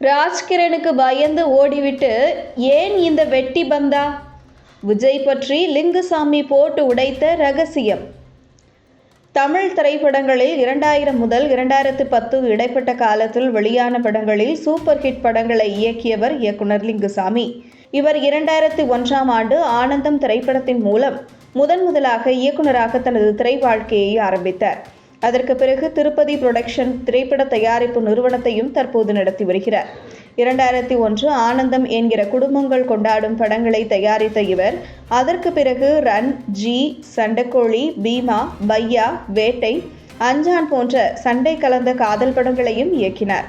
ராஜ்கிரனுக்கு பயந்து ஓடிவிட்டு ஏன் இந்த வெட்டி பந்தா? விஜய் பற்றி லிங்குசாமி போட்டு உடைத்த ரகசியம். தமிழ் திரைப்படங்களில் இரண்டாயிரம் முதல் இரண்டாயிரத்து பத்து இடைப்பட்ட காலத்தில் வெளியான படங்களில் சூப்பர் ஹிட் படங்களை இயக்கியவர் இயக்குனர் லிங்குசாமி. இவர் இரண்டாயிரத்தி ஒன்றாம் ஆண்டு ஆனந்தம் திரைப்படத்தின் மூலம் முதன் முதலாக இயக்குனராக தனது திரை வாழ்க்கையை ஆரம்பித்தார். அதற்கு பிறகு திருப்பதி புரொடக்ஷன் திரைப்பட தயாரிப்பு நிறுவனத்தையும் தற்போது நடத்தி வருகிறார். இரண்டாயிரத்தி ஒன்று ஆனந்தம் என்கிற குடும்பங்கள் கொண்டாடும் படங்களை தயாரித்த இவர் அதற்கு பிறகு ரன் ஜி சண்டைக்கோழி பீமா பையா வேட்டை அஞ்சான் போன்ற சண்டை கலந்த காதல் படங்களையும் இயக்கினார்.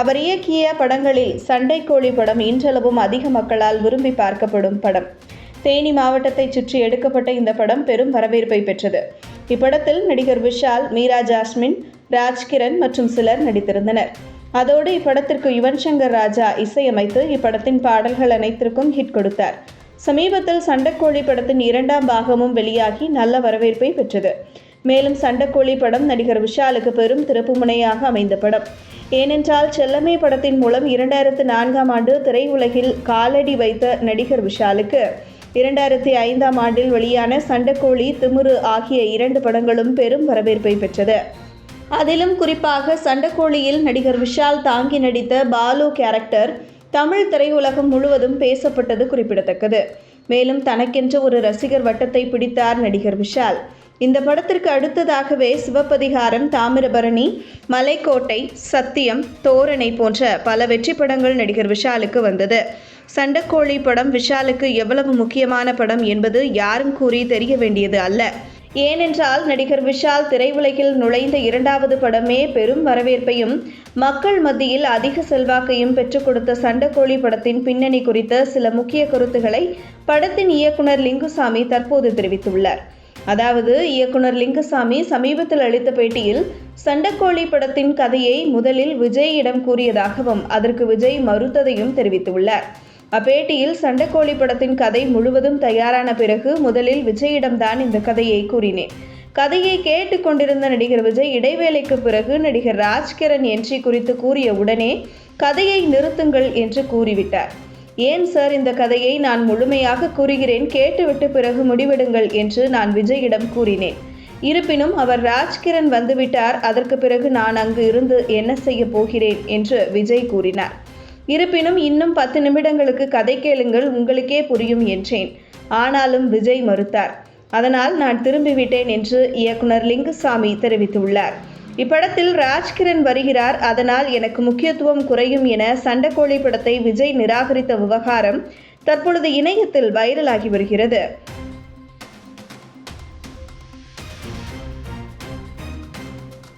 அவர் இயக்கிய படங்களில் சண்டைக்கோழி படம் இன்றளவும் அதிக மக்களால் விரும்பி பார்க்கப்படும் படம். தேனி மாவட்டத்தை சுற்றி எடுக்கப்பட்ட இந்த படம் பெரும் வரவேற்பை பெற்றது. இப்படத்தில் நடிகர் விஷால் மீரா ஜாஸ்மின் ராஜ்கிரண் மற்றும் சிலர் நடித்திருந்தனர். அதோடு இப்படத்திற்கு யுவன் சங்கர் ராஜா இசையமைத்து இப்படத்தின் பாடல்கள் அனைத்திற்கும் ஹிட் கொடுத்தார். சமீபத்தில் சண்டக்கோழி படத்தின் இரண்டாம் பாகமும் வெளியாகி நல்ல வரவேற்பை பெற்றது. மேலும் சண்டக்கோழி படம் நடிகர் விஷாலுக்கு பெரும் திருப்புமுனையாக அமைந்த படம். ஏனென்றால் செல்லமே படத்தின் மூலம் இரண்டாயிரத்து நான்காம் ஆண்டு திரையுலகில் காலடி வைத்த நடிகர் விஷாலுக்கு இரண்டாயிரத்தி ஐந்தாம் ஆண்டில் வெளியான சண்டக்கோழி திமுரு ஆகிய இரண்டு படங்களும் பெரும் வரவேற்பை பெற்றது. அதிலும் குறிப்பாக சண்டக்கோழியில் நடிகர் விஷால் தாங்கி நடித்த பாலு கேரக்டர் தமிழ் திரையுலகம் முழுவதும் பேசப்பட்டது குறிப்பிடத்தக்கது. மேலும் தனக்கென்று ஒரு ரசிகர் வட்டத்தை பிடித்தார் நடிகர் விஷால். இந்த படத்திற்கு அடுத்ததாகவே சிவப்பதிகாரம் தாமிரபரணி மலைக்கோட்டை சத்தியம் தோரணை போன்ற பல வெற்றி படங்கள் நடிகர் விஷாலுக்கு வந்தது. சண்டக்கோழி படம் விஷாலுக்கு எவ்வளவு முக்கியமான படம் என்பது யாரும் கூறி தெரிய வேண்டியது அல்ல. ஏனென்றால் நடிகர் விஷால் திரையுலகில் நுழைந்த இரண்டாவது படமே பெரும் வரவேற்பையும் மக்கள் மத்தியில் அதிக செல்வாக்கையும் பெற்றுக் கொடுத்த சண்டக்கோழி படத்தின் பின்னணி குறித்த சில முக்கிய கருத்துக்களை படத்தின் இயக்குனர் லிங்குசாமி தற்போது தெரிவித்துள்ளார். அதாவது இயக்குனர் லிங்குசாமி சமீபத்தில் அளித்த பேட்டியில் சண்டக்கோழி படத்தின் கதையை முதலில் விஜயிடம் கூறியதாகவும் அதற்கு விஜய் மறுத்ததையும் தெரிவித்துள்ளார். அப்பேட்டியில் சண்டைக்கோழி படத்தின் கதை முழுவதும் தயாரான பிறகு முதலில் விஜயிடம்தான் இந்த கதையை கூறினேன். கதையை கேட்டுக்கொண்டிருந்த நடிகர் விஜய் இடைவேளைக்கு பிறகு நடிகர் ராஜ்கிரண் என்ட்ரி குறித்து கூறிய உடனே கதையை நிறுத்துங்கள் என்று கூறிவிட்டார். ஏன் சார் இந்த கதையை நான் முழுமையாக கூறுகிறேன் கேட்டுவிட்டு பிறகு முடிவெடுங்கள் என்று நான் விஜயிடம் கூறினேன். இருப்பினும் அவர் ராஜ்கிரண் வந்துவிட்டார் அதற்கு பிறகு நான் அங்கு இருந்து என்ன செய்ய போகிறேன் என்று விஜய் கூறினார். இருப்பினும் இன்னும் பத்து நிமிடங்களுக்கு கதை கேளுங்கள் உங்களுக்கே புரியும் என்றேன். ஆனாலும் விஜய் மறுத்தார். அதனால் நான் திரும்பிவிட்டேன் என்று இயக்குனர் லிங்குசாமி தெரிவித்துள்ளார். இப்படத்தில் ராஜ்கிரண் வருகிறார். அதனால் எனக்கு முக்கியத்துவம் குறையும் என சண்டக்கோழி படத்தை விஜய் நிராகரித்த விவகாரம் தற்பொழுது இணையத்தில் வைரலாகி வருகிறது.